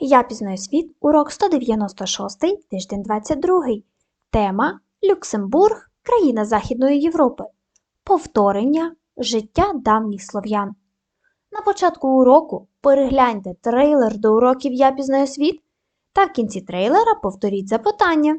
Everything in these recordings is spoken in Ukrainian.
Я пізнаю світ, урок 196, тиждень 22. Тема Люксембург, країна Західної Європи. Повторення життя давніх слов'ян. На початку уроку перегляньте трейлер до уроків Я пізнаю світ та в кінці трейлера повторіть запитання.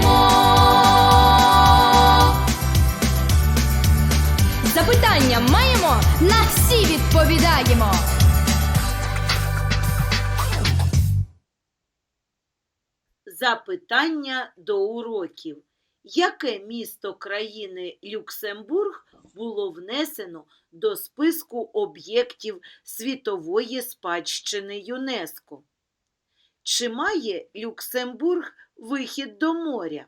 На всі відповідаємо. Запитання до уроків. Яке місто країни Люксембург було внесено до списку об'єктів світової спадщини ЮНЕСКО? Чи має Люксембург вихід до моря?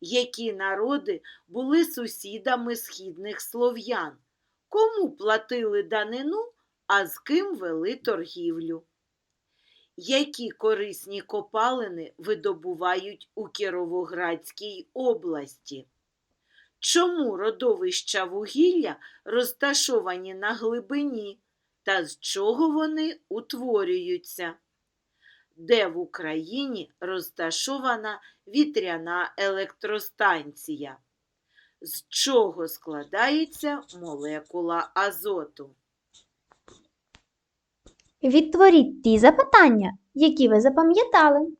Які народи були сусідами східних слов'ян? Кому платили данину, а з ким вели торгівлю? Які корисні копалини видобувають у Кіровоградській області? Чому родовища вугілля розташовані на глибині та з чого вони утворюються? Де в Україні розташована вітряна електростанція? З чого складається молекула азоту? Відтворіть ті запитання, які ви запам'ятали.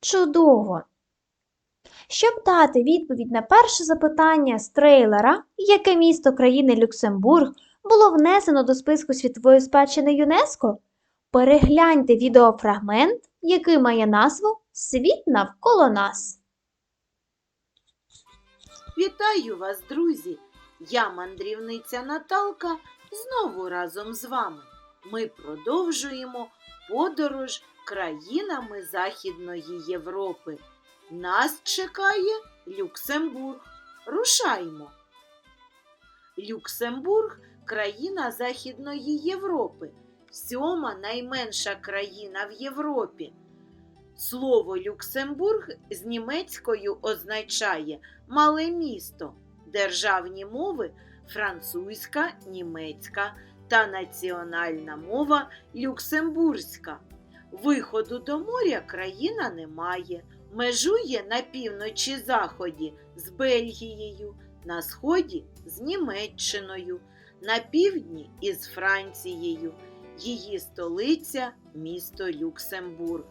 Чудово! Щоб дати відповідь на перше запитання з трейлера, яке місто країни Люксембург було внесено до списку світової спадщини ЮНЕСКО, перегляньте відеофрагмент, який має назву Світ навколо нас. Вітаю вас, друзі! Я мандрівниця Наталка знову разом з вами. Ми продовжуємо подорож країнами Західної Європи. Нас чекає Люксембург. Рушаймо. Люксембург країна Західної Європи, сьома найменша країна в Європі. Слово Люксембург з німецькою означає мале місто, державні мови французька, німецька та національна мова люксембурзька. Виходу до моря країна не має, межує на півночі заході з Бельгією, на сході з Німеччиною, на півдні із Францією. Її столиця місто Люксембург.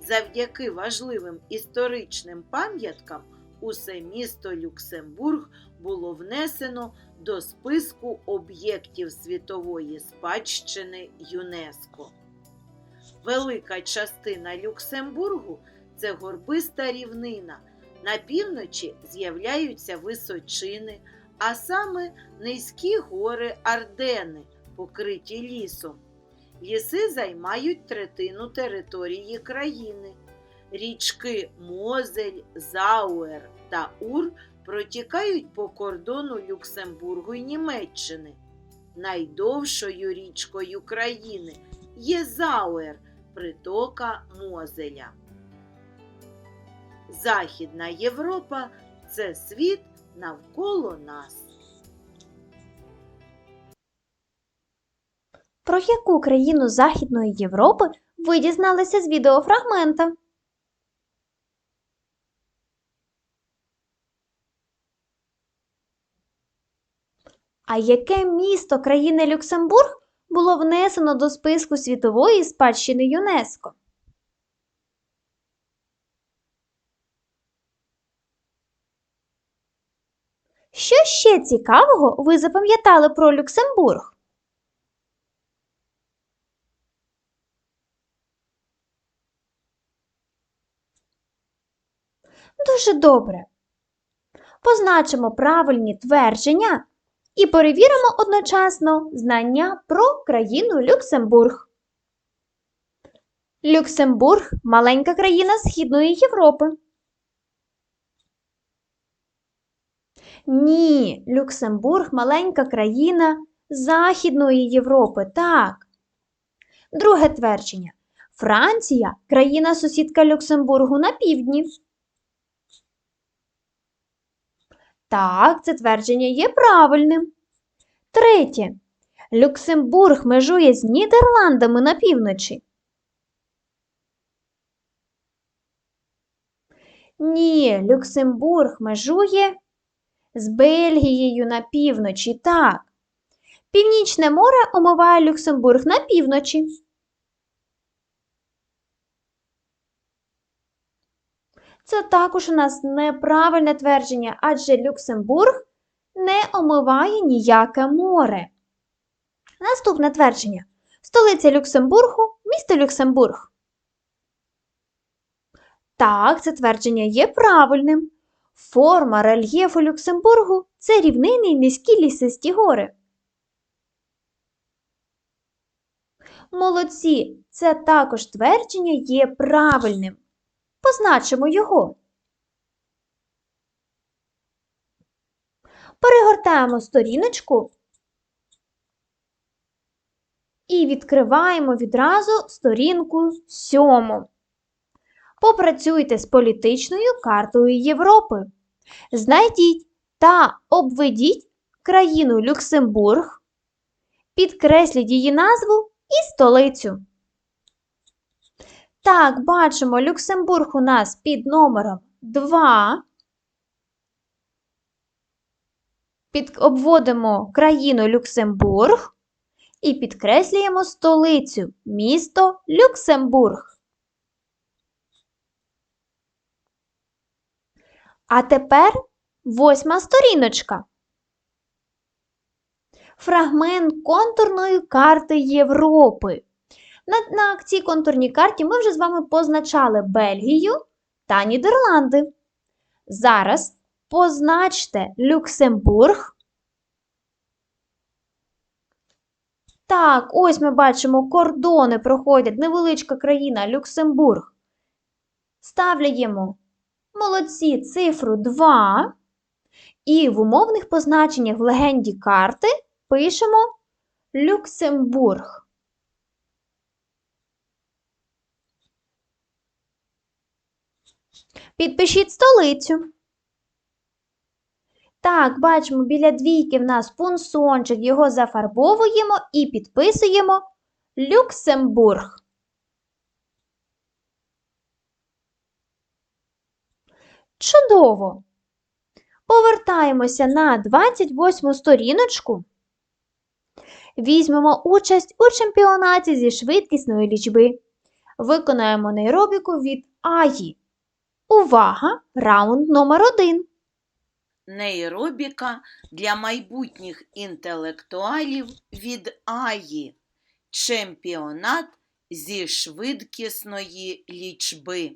Завдяки важливим історичним пам'яткам усе місто Люксембург було внесено до списку об'єктів світової спадщини ЮНЕСКО. Велика частина Люксембургу це горбиста рівнина. На півночі з'являються височини, а саме низькі гори Ардени, покриті лісом. Ліси займають третину території країни. Річки Мозель, Зауер та Ур протікають по кордону Люксембургу й Німеччини. Найдовшою річкою країни є Зауер, притока Мозеля. Західна Європа це світ навколо нас. Про яку країну Західної Європи ви дізналися з відеофрагмента? А яке місто країни Люксембург було внесено до списку світової спадщини ЮНЕСКО? Що ще цікавого ви запам'ятали про Люксембург? Дуже добре. Позначимо правильні твердження і перевіримо одночасно знання про країну Люксембург. Люксембург маленька країна Східної Європи. Ні, Люксембург маленька країна Західної Європи. Так. Друге твердження. Франція країна сусідка Люксембургу на півдні. Так, це твердження є правильним. Третє. Люксембург межує з Нідерландами на півночі. Ні, Люксембург межує з Бельгією на півночі. Так. Північне море омиває Люксембург на півночі. Це також у нас неправильне твердження, адже Люксембург не омиває ніяке море. Наступне твердження. Столиця Люксембургу місто Люксембург. Так, це твердження є правильним. Форма рельєфу Люксембургу це рівнини і низькі лісисті гори. Молодці, це також твердження є правильним. Позначимо його. Перегортаємо сторіночку і відкриваємо відразу сторінку сьому. Попрацюйте з політичною картою Європи. Знайдіть та обведіть країну Люксембург, підкресліть її назву і столицю. Так, бачимо, Люксембург у нас під номером 2. Під, обводимо країну Люксембург і підкреслюємо столицю місто Люксембург. А тепер восьма сторіночка. Фрагмент контурної карти Європи. На, на цій контурній карті ми вже з вами позначали Бельгію та Нідерланди. Зараз позначте Люксембург. Так, ось ми бачимо, кордони проходять невеличка країна Люксембург. Ставляємо молодці цифру 2. І в умовних позначеннях в легенді карти пишемо Люксембург. Підпишіть столицю. Так, бачимо, біля двійки в нас пунсончик, його зафарбовуємо і підписуємо Люксембург. Чудово! Повертаємося на 28 сторіночку. Візьмемо участь у чемпіонаті зі швидкісної лічби. Виконаємо нейробіку від Аї. Увага! Раунд номер один. Нейробіка для майбутніх інтелектуалів від Аї. Чемпіонат зі швидкісної лічби.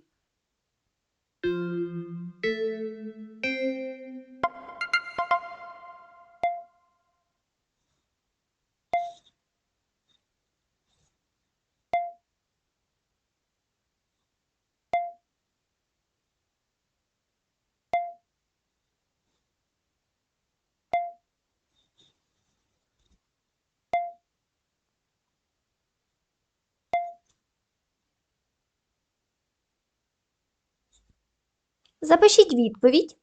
Запишіть відповідь.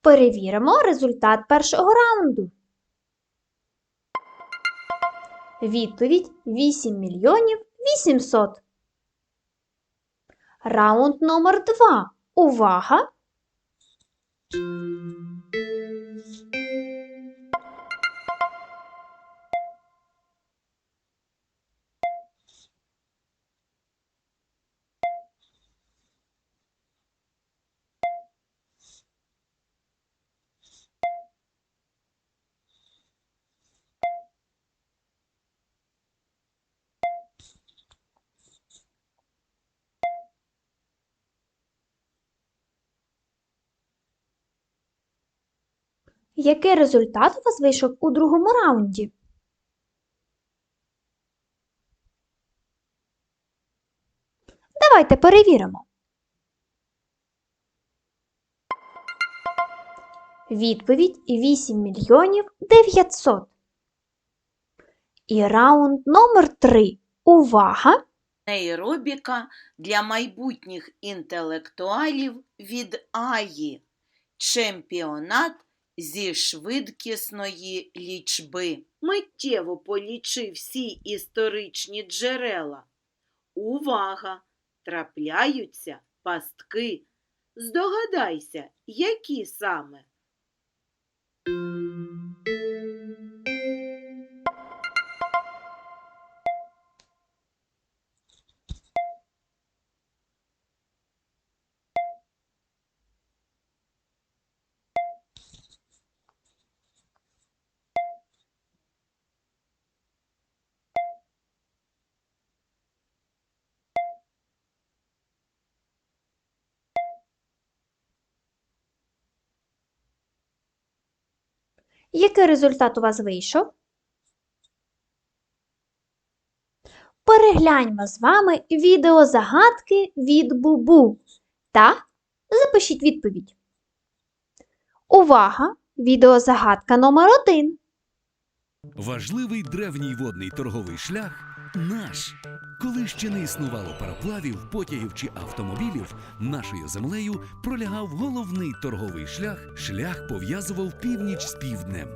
Перевіримо результат першого раунду. Відповідь 8 мільйонів 800. Раунд номер 2. Увага! Який результат у вас вийшов у другому раунді? Давайте перевіримо. Відповідь 8 мільйонів 900. І раунд номер 3. Увага! Нейробіка для майбутніх інтелектуалів від Аї. Чемпіонат зі швидкісної лічби. Миттєво полічи всі історичні джерела. Увага! Трапляються пастки. Здогадайся, які саме. Який результат у вас вийшов? Перегляньмо з вами відеозагадки від Бубу та запишіть відповідь. Увага! Відеозагадка номер 1. Важливий древній водний торговий шлях наш. Коли ще не існувало пароплавів, потягів чи автомобілів, нашою землею пролягав головний торговий шлях. Шлях пов'язував північ з півднем.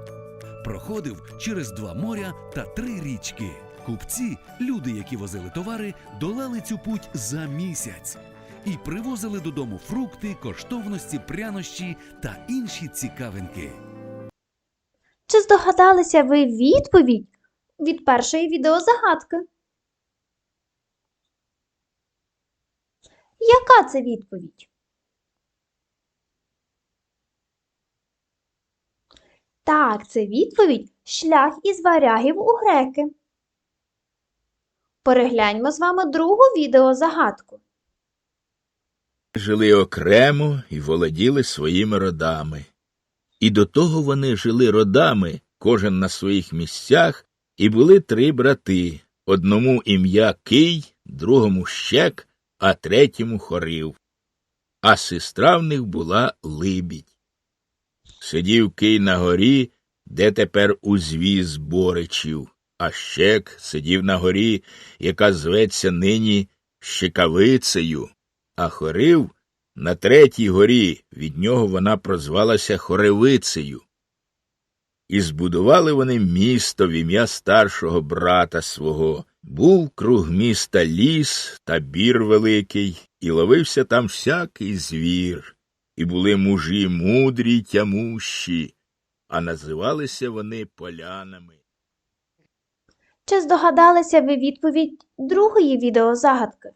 Проходив через два моря та три річки. Купці, люди, які возили товари, долали цю путь за місяць і привозили додому фрукти, коштовності, прянощі та інші цікавинки. Чи здогадалися ви відповідь від першої відеозагадки? Яка це відповідь? Так, це відповідь шлях із варягів у греки. Перегляньмо з вами другу відеозагадку. жили окремо і володіли своїми родами. І до того вони жили родами, кожен на своїх місцях, і були три брати одному ім'я Кий, другому Щек, а третьому Хорив. А сестра в них була Либідь. Сидів Кий на горі, де тепер узвіз Боричів, а Щек сидів на горі, яка зветься нині Щекавицею, а Хорив на третій горі від нього вона прозвалася Хоревицею. І збудували вони місто в ім'я старшого брата свого. Був круг міста ліс та бір великий, і ловився там всякий звір, і були мужі мудрі й тямущі, а називалися вони полянами. Чи здогадалися ви відповідь другої відеозагадки?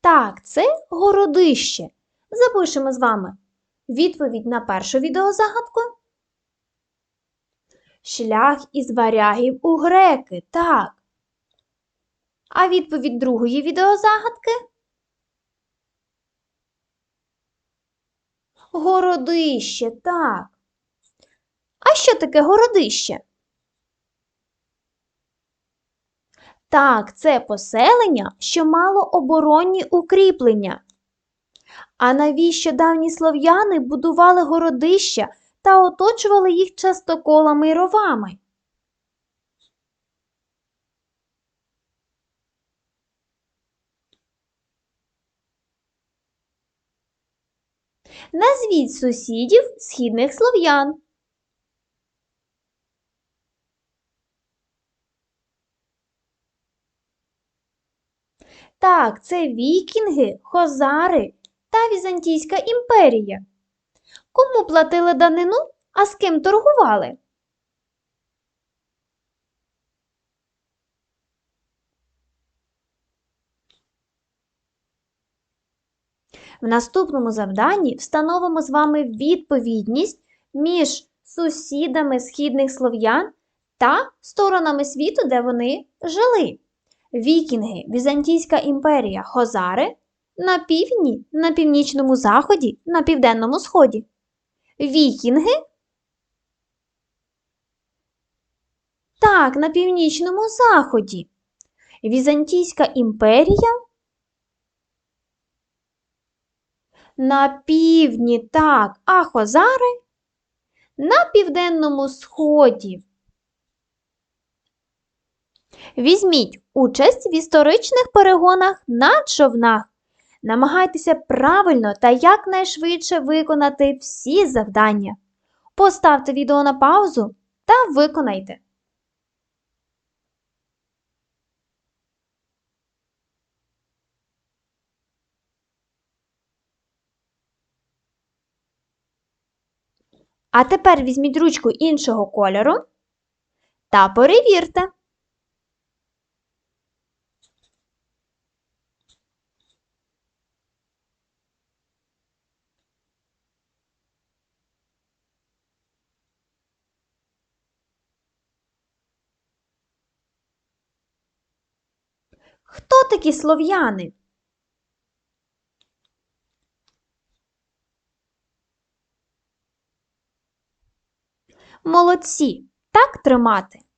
Так, це городище. Запишемо з вами відповідь на першу відеозагадку. Шлях із варягів у греки. Так. А відповідь другої відеозагадки? Городище, так. А що таке городище? Так, це поселення, що мало оборонні укріплення. А навіщо давні слов'яни будували городища та оточували їх частоколами й ровами? Назвіть сусідів східних слов'ян. Так, це вікінги, хозари та Візантійська імперія. Кому платили данину, а з ким торгували? В наступному завданні встановимо з вами відповідність між сусідами східних слов'ян та сторонами світу, де вони жили. Вікінги, Візантійська імперія, Хозари На півдні, на північному заході, на південному сході. Вікінги? Так, на північному заході. Візантійська імперія? На півдні, так, а хозари? На південному сході. Візьміть участь в історичних перегонах на човнах. Намагайтеся правильно та якнайшвидше виконати всі завдання. Поставте відео на паузу та виконайте. А тепер візьміть ручку іншого кольору та перевірте. Хто такі слов'яни? Молодці! Так тримати.